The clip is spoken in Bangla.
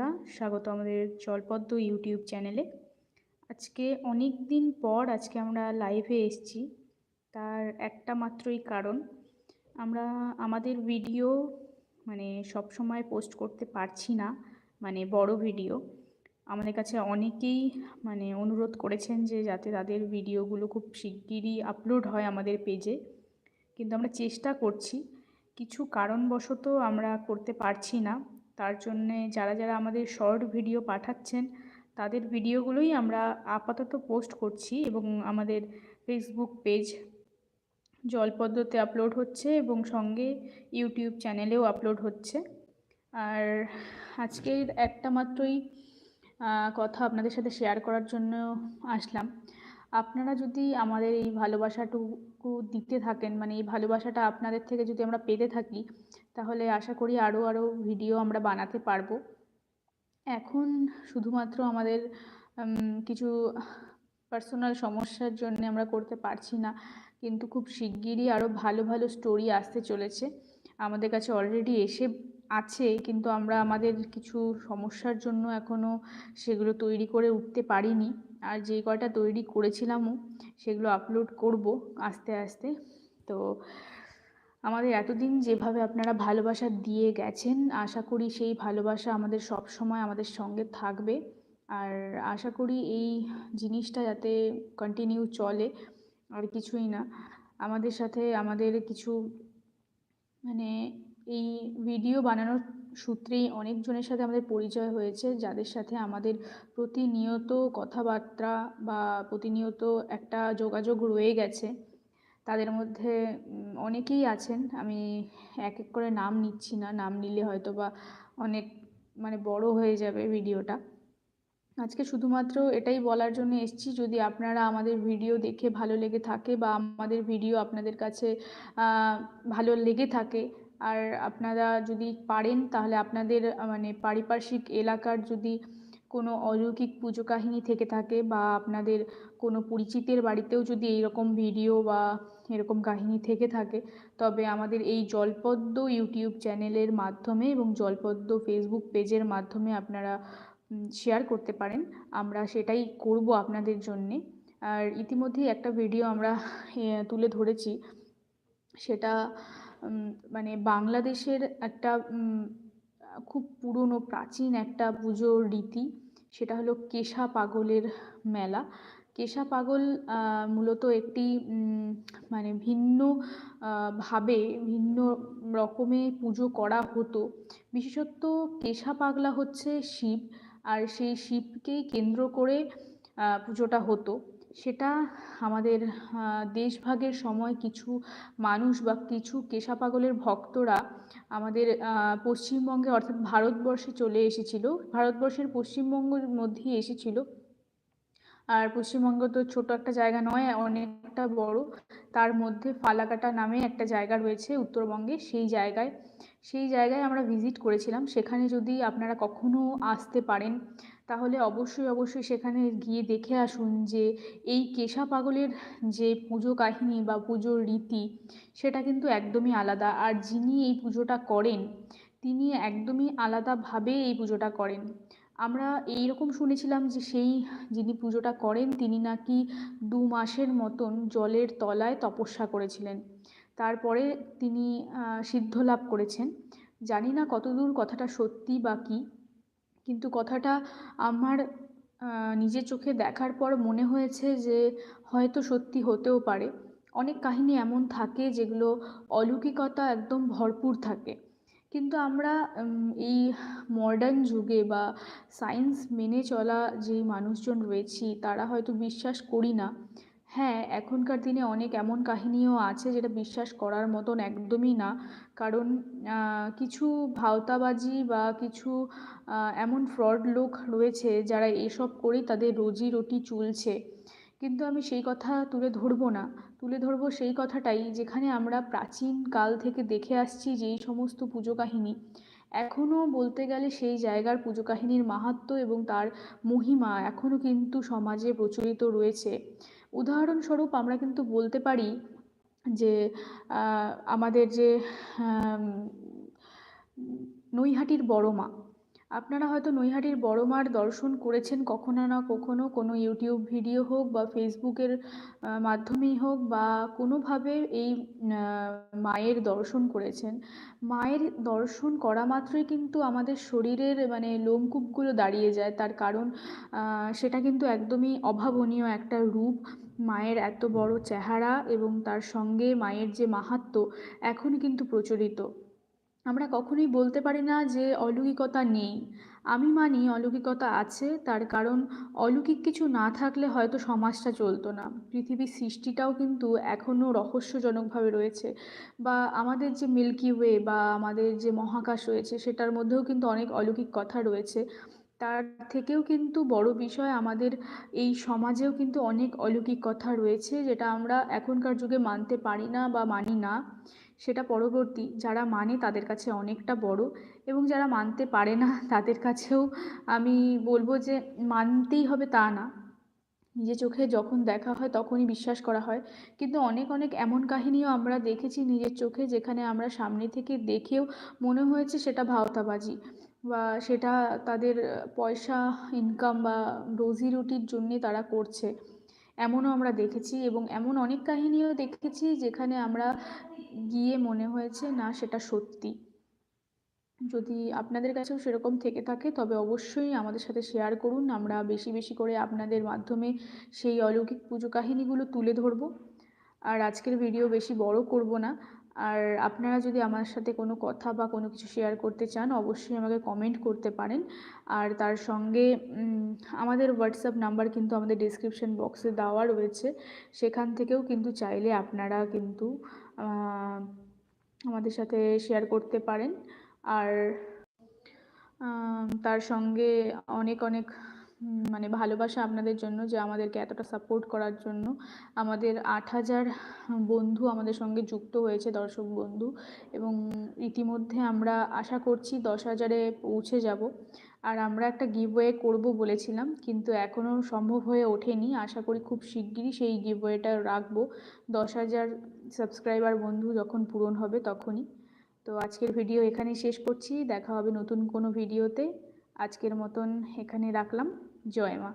বন্ধুরা, স্বাগত আমাদের জলপদ্ম ইউটিউব চ্যানেলে। আজকে অনেক দিন পর আজকে আমরা লাইভে এসেছি। তার একটা মাত্রই কারণ, আমরা আমাদের ভিডিও মানে সব সময় পোস্ট করতে পারছি না মানে বড় ভিডিও আমাদের কাছে অনেকেই মানে অনুরোধ করেছেন যে যাতে তাদের ভিডিওগুলো খুব শিগগিরই আপলোড হয় আমাদের পেজে কিন্তু আমরা চেষ্টা করছি। কিছু কারণবশত আমরা করতে পারছি না। তার জন্যে যারা যারা আমাদের শর্ট ভিডিও পাঠাচ্ছেন, তাদের ভিডিওগুলোই আমরা আপাতত পোস্ট করছি এবং আমাদের ফেসবুক পেজ জলপদ্মতে আপলোড হচ্ছে এবং সঙ্গে ইউটিউব চ্যানেলেও আপলোড হচ্ছে। আর আজকের একটা মাত্রই কথা আপনাদের সাথে শেয়ার করার জন্য আসলাম। আপনারা যদি আমাদের এই ভালোবাসাটুকু দিতে থাকেন মানে এই ভালোবাসাটা আপনাদের থেকে যদি আমরা পেতে থাকি তাহলে আশা করি আরও আরও ভিডিও আমরা বানাতে পারব। এখন শুধুমাত্র আমাদের কিছু পার্সোনাল সমস্যার জন্য আমরা করতে পারছি না, কিন্তু খুব শিগগিরই আরও ভালো ভালো স্টোরি আসতে চলেছে। আমাদের কাছে অলরেডি এসে আছে, কিন্তু আমরা আমাদের কিছু সমস্যার জন্য এখনও সেগুলো তৈরি করে উঠতে পারিনি। আর যে কয়টা তৈরি করেছিলামও, সেগুলো আপলোড করব আস্তে আস্তে। তো আমাদের এতদিন যেভাবে আপনারা ভালোবাসা দিয়ে গেছেন, আশা করি সেই ভালোবাসা আমাদের সব সময় আমাদের সঙ্গে থাকবে। আর আশা করি এই জিনিসটা যাতে কন্টিনিউ চলে, আর কিছুই না। আমাদের সাথে আমাদের কিছু মানে এই ভিডিও বানানোর সূত্রেই অনেকজনের সাথে আমাদের পরিচয় হয়েছে, যাদের সাথে আমাদের প্রতিনিয়ত কথাবার্তা বা প্রতিনিয়ত একটা যোগাযোগ রয়ে গেছে। তাদের মধ্যে অনেকেই আছেন। আমি এক এক করে নাম নিচ্ছি না। নাম নিলে হয়তো বা অনেক মানে বড় হয়ে যাবে ভিডিওটা। আজকে শুধুমাত্র এটাই বলার জন্য এসেছি, যদি আপনারা আমাদের ভিডিও দেখে ভালো লেগে থাকে বা আমাদের ভিডিও আপনাদের কাছে ভালো লেগে থাকে, আর আপনারা যদি পারেন তাহলে আপনাদের মানে পারিপার্শ্বিক এলাকার যদি কোনো অলৌকিক পুজো কাহিনী থেকে থাকে বা আপনাদের কোনো পরিচিতের বাড়িতেও যদি এইরকম ভিডিও বা এরকম কাহিনী থেকে থাকে, তবে আমাদের এই জলপদ্ম ইউটিউব চ্যানেলের মাধ্যমে এবং জলপদ্ম ফেসবুক পেজের মাধ্যমে আপনারা শেয়ার করতে পারেন। আমরা সেটাই করব আপনাদের জন্যে। আর ইতিমধ্যেই একটা ভিডিও আমরা তুলে ধরেছি। সেটা মানে বাংলাদেশের একটা খুব পুরনো, প্রাচীন একটা পুজোর রীতি। সেটা হলো কেশা পাগলের মেলা। কেশা পাগল মূলত একটি মানে ভিন্ন ভাবে, ভিন্ন রকমে পুজো করা হতো। বিশেষত কেশা পাগলা হচ্ছে শিব, আর সেই শিবকেই কেন্দ্র করে পুজোটা হতো। সেটা আমাদের দেশভাগের সময় কিছু মানুষ বা কিছু কেশা পাগলের ভক্তরা আমাদের পশ্চিমবঙ্গে অর্থাৎ ভারতবর্ষে চলে এসেছিল। ভারতবর্ষের পশ্চিমবঙ্গের মধ্যেই এসেছিল। আর পশ্চিমবঙ্গ তো ছোট একটা জায়গা নয়, অনেকটা বড়। তার মধ্যে ফালাকাটা নামে একটা জায়গা রয়েছে উত্তরবঙ্গে। সেই জায়গায় সেই জায়গায় আমরা ভিজিট করেছিলাম। সেখানে যদি আপনারা কখনো আসতে পারেন তাহলে অবশ্যই অবশ্যই সেখানে গিয়ে দেখে আসুন যে এই কেশা পাগলের যে পুজো কাহিনী বা পুজোর রীতি, সেটা কিন্তু একদমই আলাদা। আর যিনি এই পুজোটা করেন, তিনি একদমই আলাদাভাবে এই পুজোটা করেন। আমরা এই রকম শুনেছিলাম যে সেই যিনি পুজোটা করেন, তিনি নাকি দু মাসের মতন জলের তলায় তপস্যা করেছিলেন। তারপরে তিনি সিদ্ধ লাভ করেছেন। জানি না কতদূর কথাটা সত্যি বা কী কিন্তু কথাটা আমার নিজের চোখে দেখার পর মনে হয়েছে যে হয়তো সত্যি হতেও পারে। অনেক কাহিনী এমন থাকে যেগুলো অলৌকিকতা একদম ভরপুর থাকে। কিন্তু আমরা এই মডার্ন যুগে বা সায়েন্স মেনে চলা যেই মানুষজন রয়েছি, তারা হয়তো বিশ্বাস করি না। হ্যাঁ এখনকার দিনে অনেক এমন কাহিনীও আছে যেটা বিশ্বাস করার মতন একদমই না। কারণ কিছু ভাওতাবাজি বা কিছু এমন ফ্রড লোক রয়েছে যারা এসব করেই তাদের রোজি রুটি চলছে। কিন্তু আমি সেই কথা তুলে ধরবো না। তুলে ধরবো সেই কথাটাই যেখানে আমরা প্রাচীন কাল থেকে দেখে আসছি যেই সমস্ত পুজো কাহিনী। এখনও বলতে গেলে সেই জায়গার পুজো কাহিনীর মাহাত্ম্য এবং তার মহিমা এখনও কিন্তু সমাজে প্রচলিত রয়েছে। উদাহরণস্বরূপ আমরা কিন্তু বলতে পারি যে আমাদের যে নৈহাটির বড় মা আপনারা হয়তো নৈহাটির বড় মার দর্শন করেছেন কখনো না কখনো, কোনো ইউটিউব ভিডিও হোক বা ফেসবুকের মাধ্যমেই হোক বা কোনোভাবে এই মায়ের দর্শন করেছেন। মায়ের দর্শন করা মাত্রই কিন্তু আমাদের শরীরের মানে লোমকূপগুলো দাঁড়িয়ে যায়। তার কারণ সেটা কিন্তু একদমই অভাবনীয় একটা রূপ। মায়ের এত বড় চেহারা এবং তার সঙ্গে মায়ের যে মাহাত্ম্য এখন কিন্তু প্রচলিত। আমরা কখনোই বলতে পারি না যে অলৌকিকতা নেই। আমি মানি অলৌকিকতা আছে, তার কারণ অলৌকিক কিছু না থাকলে হয়তো সমাজটা চলতো না। পৃথিবীর সৃষ্টিটাও কিন্তু এখনও রহস্যজনকভাবে রয়েছে। বা আমাদের যে মিল্কি ওয়ে বা আমাদের যে মহাকাশ রয়েছে, সেটার মধ্যেও কিন্তু অনেক অলৌকিক কথা রয়েছে। তার থেকেও কিন্তু বড় বিষয় আমাদের এই সমাজেও কিন্তু অনেক অলৌকিক কথা রয়েছে, যেটা আমরা এখনকার যুগে মানতে পারি না বা মানি না। সেটা পরবর্তী, যারা মানে তাদের কাছে অনেকটা বড় এবং যারা মানতে পারে না তাদের কাছেও আমি বলব যে মানতেই হবে তা না। নিজের চোখে যখন দেখা হয় তখনই বিশ্বাস করা হয়। কিন্তু অনেক অনেক এমন কাহিনীও আমরা দেখেছি নিজের চোখে যেখানে আমরা সামনে থেকে দেখেও মনে হয়েছে সেটা ভাওতাবাজি বা সেটা তাদের পয়সা ইনকাম বা রুজি রুটির জন্যে তারা করছে। এমনও আমরা দেখেছি এবং এমন অনেক কাহিনীও দেখেছি যেখানে আমরা গিয়ে মনে হয়েছে, না, সেটা সত্যি। যদি আপনাদের কাছেও সেরকম থেকে থাকে, তবে অবশ্যই আমাদের সাথে শেয়ার করুন। আমরা বেশি বেশি করে আপনাদের মাধ্যমে সেই অলৌকিক পুজো কাহিনীগুলো তুলে ধরব। আর আজকের ভিডিও বেশি বড় করব না। আর আপনারা যদি আমার সাথে কোনো কথা বা কোনো কিছু শেয়ার করতে চান, অবশ্যই আমাকে কমেন্ট করতে পারেন। আর তার সঙ্গে আমাদের হোয়াটসঅ্যাপ নাম্বার কিন্তু আমাদের ডিসক্রিপশন বক্সে দেওয়া রয়েছে। সেখান থেকেও কিন্তু চাইলে আপনারা কিন্তু আমাদের সাথে শেয়ার করতে পারেন। আর তার সঙ্গে অনেক অনেক মানে ভালোবাসা আপনাদের জন্য, যে আমাদেরকে এতটা সাপোর্ট করার জন্য। আমাদের আট হাজার বন্ধু আমাদের সঙ্গে যুক্ত হয়েছে, দর্শক বন্ধু, এবং ইতিমধ্যে আমরা আশা করছি দশ হাজারে পৌঁছে যাব। আর আমরা একটা গিভওয়ে করব বলেছিলাম, কিন্তু এখনও সম্ভব হয়ে ওঠেনি। আশা করি খুব শিগগিরই সেই গিভওয়েটা রাখব। দশ হাজার সাবস্ক্রাইবার বন্ধু যখন পূরণ হবে তখনই। তো আজকের ভিডিও এখানেই শেষ করছি। দেখা হবে নতুন কোনো ভিডিওতে আজকের মতন এখানে রাখলাম। জয় মা